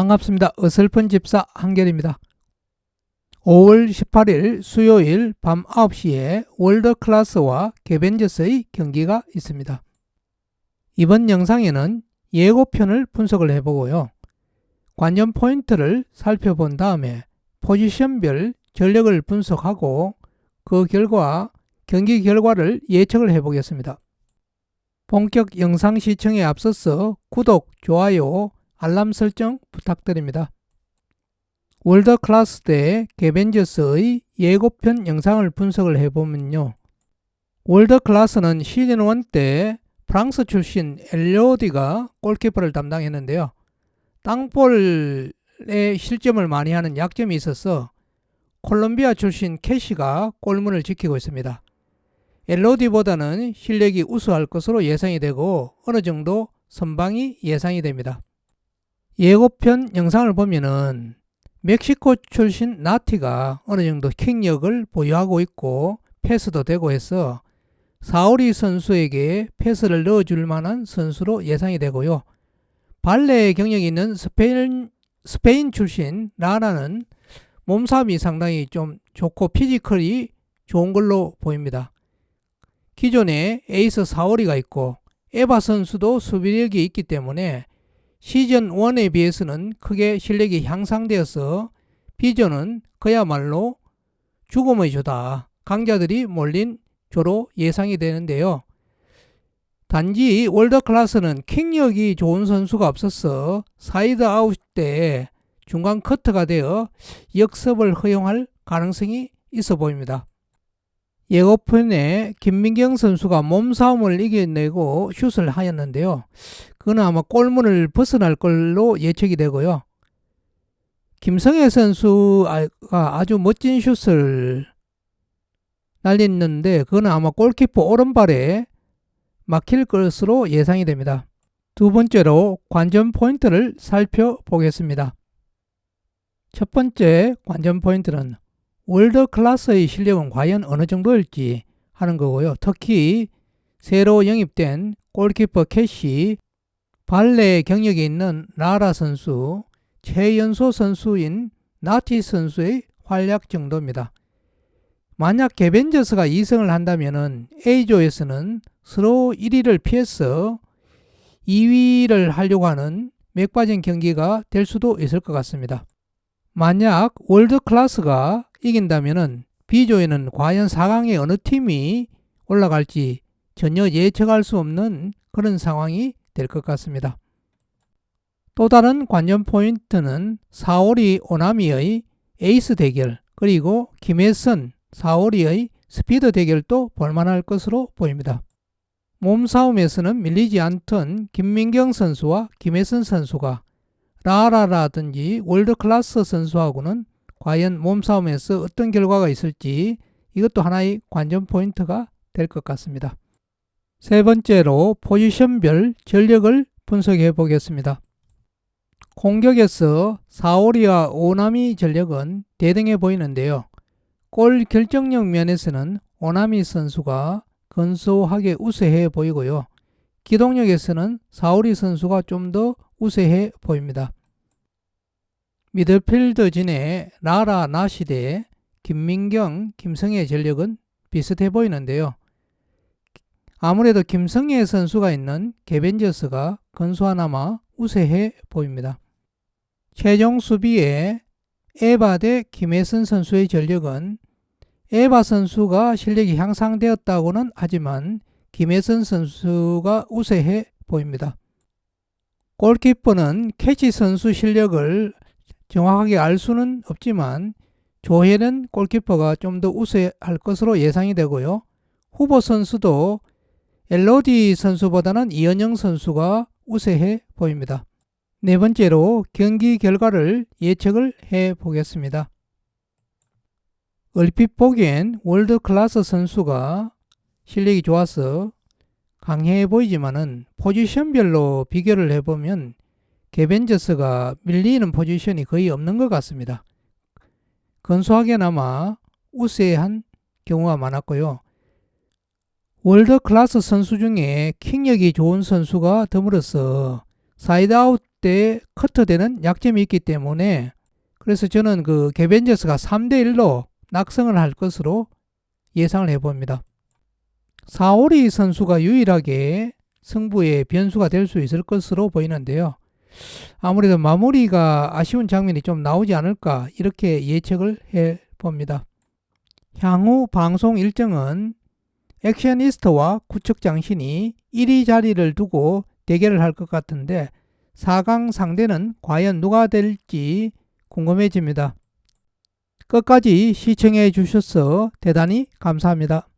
반갑습니다. 어설픈 집사 한결입니다. 5월 18일 수요일 밤 9시에 월드클래스와 개벤저스의 경기가 있습니다. 이번 영상에는 예고편을 분석을 해보고요. 관전 포인트를 살펴본 다음에 포지션별 전력을 분석하고 그 결과 경기 결과를 예측을 해보겠습니다. 본격 영상 시청에 앞서서 구독, 좋아요, 알람 설정 부탁드립니다. 월드 클래스 대 개벤저스의 예고편 영상을 분석을 해보면요. 월드 클래스는 시즌 1 때 프랑스 출신 엘리오디가 골키퍼를 담당했는데요. 땅볼에 실점을 많이 하는 약점이 있어서 콜롬비아 출신 캐시가 골문을 지키고 있습니다. 엘로디보다는 실력이 우수할 것으로 예상이 되고 어느 정도 선방이 예상이 됩니다. 예고편 영상을 보면은 멕시코 출신 나티가 어느 정도 킥력을 보유하고 있고 패스도 되고 해서 사오리 선수에게 패스를 넣어줄 만한 선수로 예상이 되고요. 발레 경력이 있는 스페인, 스페인 출신 라나는 몸싸움이 상당히 좀 좋고 피지컬이 좋은 걸로 보입니다. 기존에 에이스 사오리가 있고 에바 선수도 수비력이 있기 때문에 시즌 1에 비해서는 크게 실력이 향상되어서 비전은 그야말로 죽음의 조다. 강자들이 몰린 조로 예상이 되는데요. 단지 월드 클래스는 킥력이 좋은 선수가 없어서 사이드 아웃 때 중간 커트가 되어 역습을 허용할 가능성이 있어 보입니다. 예고편에 김민경 선수가 몸싸움을 이겨내고 슛을 하였는데요. 그는 아마 골문을 벗어날 걸로 예측이 되고요. 김성애 선수가 아주 멋진 슛을 날렸는데 그는 아마 골키퍼 오른발에 막힐 것으로 예상이 됩니다. 두 번째로 관전 포인트를 살펴보겠습니다. 첫 번째 관전 포인트는 월드 클래스의 실력은 과연 어느 정도일지 하는 거고요. 특히 새로 영입된 골키퍼 캐시, 발레 경력이 있는 라라 선수, 최연소 선수인 나티 선수의 활약 정도입니다. 만약 개벤저스가 2승을 한다면 A조에서는 서로 1위를 피해서 2위를 하려고 하는 맥빠진 경기가 될 수도 있을 것 같습니다. 만약 월드 클래스가 이긴다면 B조에는 과연 4강에 어느 팀이 올라갈지 전혀 예측할 수 없는 그런 상황이 될 것 같습니다. 또 다른 관전 포인트는 사오리 오나미의 에이스 대결 그리고 김혜선 사오리의 스피드 대결도 볼만할 것으로 보입니다. 몸싸움에서는 밀리지 않던 김민경 선수와 김혜선 선수가 라라라든지 월드클래스 선수하고는 과연 몸싸움에서 어떤 결과가 있을지 이것도 하나의 관전 포인트가 될 것 같습니다. 세 번째로 포지션별 전력을 분석해 보겠습니다. 공격에서 사오리와 오나미 전력은 대등해 보이는데요. 골 결정력 면에서는 오나미 선수가 근소하게 우세해 보이고요. 기동력에서는 사오리 선수가 좀 더 우세해 보입니다. 미들필더진의 라라 나시대 김민경, 김성애 전력은 비슷해 보이는데요. 아무래도 김성애 선수가 있는 개벤저스가 근소하나마 우세해 보입니다. 최종 수비에 에바 대 김혜선 선수의 전력은 에바 선수가 실력이 향상되었다고는 하지만 김혜선 선수가 우세해 보입니다. 골키퍼는 캐치 선수 실력을 정확하게 알 수는 없지만 조혜는 골키퍼가 좀 더 우세할 것으로 예상이 되고요. 후보 선수도 엘로디 선수보다는 이현영 선수가 우세해 보입니다. 네 번째로 경기 결과를 예측을 해 보겠습니다. 얼핏 보기엔 월드 클래스 선수가 실력이 좋아서 강해 보이지만은 포지션별로 비교를 해보면 개벤저스가 밀리는 포지션이 거의 없는 것 같습니다. 근소하게나마 우세한 경우가 많았고요. 월드 클래스 선수 중에 킥력이 좋은 선수가 드물어서 사이드 아웃 때 커트되는 약점이 있기 때문에 그래서 저는 그 개벤저스가 3대1로 낙승을 할 것으로 예상을 해봅니다. 사오리 선수가 유일하게 승부의 변수가 될 수 있을 것으로 보이는데요. 아무래도 마무리가 아쉬운 장면이 좀 나오지 않을까 이렇게 예측을 해 봅니다. 향후 방송 일정은 액션이스트와 구척장신이 1위 자리를 두고 대결을 할 것 같은데 4강 상대는 과연 누가 될지 궁금해집니다. 끝까지 시청해 주셔서 대단히 감사합니다.